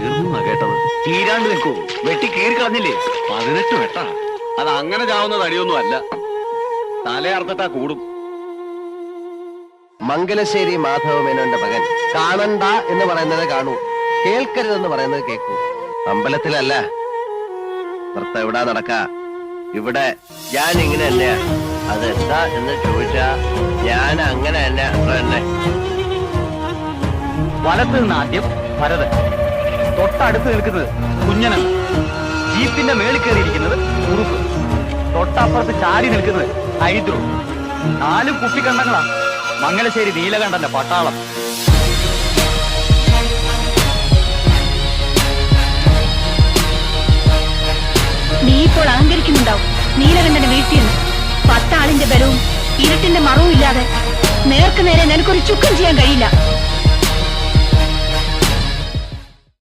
തീർന്നു കേട്ടത്. തീരാണ്ട് നിൽക്കൂ. വെട്ടി കീറി കളഞ്ഞില്ലേ? പതിനെട്ട് വെട്ട. അത് അങ്ങനെ ചാവുന്ന തടിയൊന്നും അല്ല തലയർത്തിട്ടാ കൂടും. മംഗലശ്ശേരി മാധവ മേനോന്റെ മകൻ കാണണ്ട എന്ന് പറയുന്നത് കാണൂ. കേൾക്കരുതെന്ന് പറയുന്നത് കേൾക്കൂ. അമ്പലത്തിലല്ല. ഭർത്ത എവിടാ നടക്ക? ഇവിടെ ഞാൻ ഇങ്ങനെ തന്നെയാ അതെന്താ എന്ന് ചോദിച്ചാ ഞാൻ അങ്ങനെ തന്നെ അത്ര തന്നെ. വലത്ത് നിന്ന് ആദ്യം ഭരതൻ തൊട്ടടുത്ത് നിൽക്കുന്നത് കുഞ്ഞനം ജീപ്പിന്റെ മേളിൽ കയറിയിരിക്കുന്നത് കുറുപ്പ്. തൊട്ടപ്പുറത്ത് ചാരി നിൽക്കുന്നത് ഹൈദ്രു. നാല് കുപ്പിക്കണ്ടങ്ങളാ. മംഗലശ്ശേരി നീലകണ്ഠന്റെ പട്ടാളം. നീ ഇപ്പോൾ അഹങ്കരിക്കുന്നുണ്ടാവും. നീലകണ്ഠനെ വീഴ്ത്തിയെന്ന്. പത്താളിന്റെ ബലവും ഇരുട്ടിന്റെ മറവും ഇല്ലാതെ നേർക്കു നേരെ നിനക്കൊരു ചുക്കം ചെയ്യാൻ കഴിയില്ല.